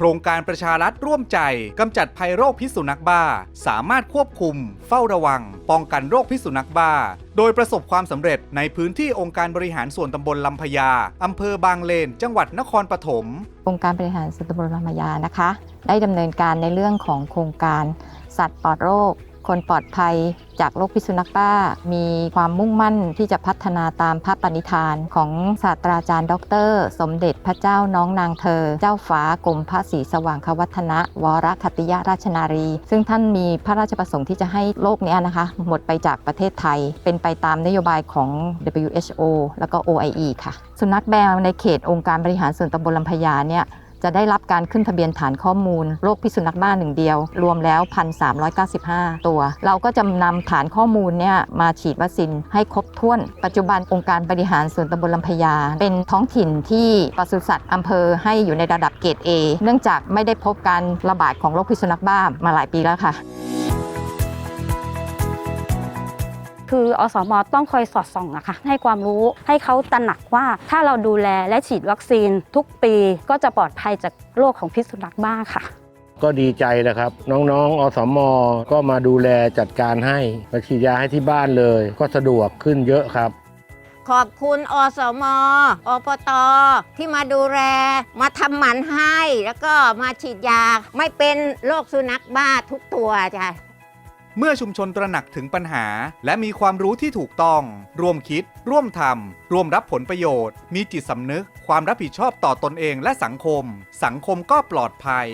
โครงการประชารัฐร่วมใจกำจัดภัยโรคพิษสุนัขบ้า สามารถควบคุม เฝ้าระวัง ป้องกันโรคพิษสุนัขบ้า โดยประสบความสำเร็จในพื้นที่องค์การบริหารส่วนตำบลลำพญาอำเภอบางเลน จังหวัดนครปฐมองค์การบริหารส่วนตำบลลำพญานะคะ ได้ดำเนินการในเรื่องของโครงการสัตว์ปลอดโรค คนปลอดภัยจากโรคพิษสุนัขบ้า มีความมุ่งมั่นที่จะพัฒนาตามพระปณิธานของศาสตราจารย์ ดร สมเด็จพระเจ้าน้องนางเธอ เจ้าฟ้ากรมพระศรีสว่างควัฒนะ วรคติยราชนารี ซึ่งท่านมีพระราชประสงค์ที่จะให้โลกเนี้ยนะคะ หมดไปจากประเทศไทย เป็นไปตามนโยบายของ WHO แล้วก็ OIE ค่ะ สุนัขแมวในเขตองค์การบริหารส่วนตำบลลำพญาเนี่ย จะได้รับการขึ้นทะเบียนฐานข้อมูลโรคพิษสุนัขบ้าหนึ่งเดียว รวมแล้ว 1,395 ตัว เราก็จะนำฐานข้อมูลเนี่ยมาฉีดวัคซีนให้ครบถ้วน ปัจจุบันองค์การบริหารส่วนตำบลลำพญา เป็นท้องถิ่นที่ปศุสัตว์อำเภอให้อยู่ในระดับเกรด A เนื่องจากไม่ได้พบการระบาดของโรคพิษสุนัขบ้ามาหลายปีแล้วค่ะ คืออสมต้องคอยสอดส่องนะคะให้ความรู้ให้เขาตระหนักว่าถ้าเราดูแลและฉีดวัคซีนทุกปีก็จะปลอดภัยจากโรคของพิษสุนัขบ้าค่ะก็ดีใจนะครับ น้องๆ อสมก็มาดูแลจัดการให้มาฉีดยาให้ที่บ้านเลย ก็สะดวกขึ้นเยอะครับ ขอบคุณอสมอปต ที่มาดูแล มาทำหมันให้ แล้วก็มาฉีดยา ไม่เป็นโรคสุนัขบ้าทุกตัวจ้ะ เมื่อชุมชนตระหนักถึงปัญหา และมีความรู้ที่ถูกต้อง ร่วมคิด ร่วมทำร่วมรับผลประโยชน์ มีจิตสำนึก ความรับผิดชอบต่อตนเองและสังคม สังคมก็ปลอดภัย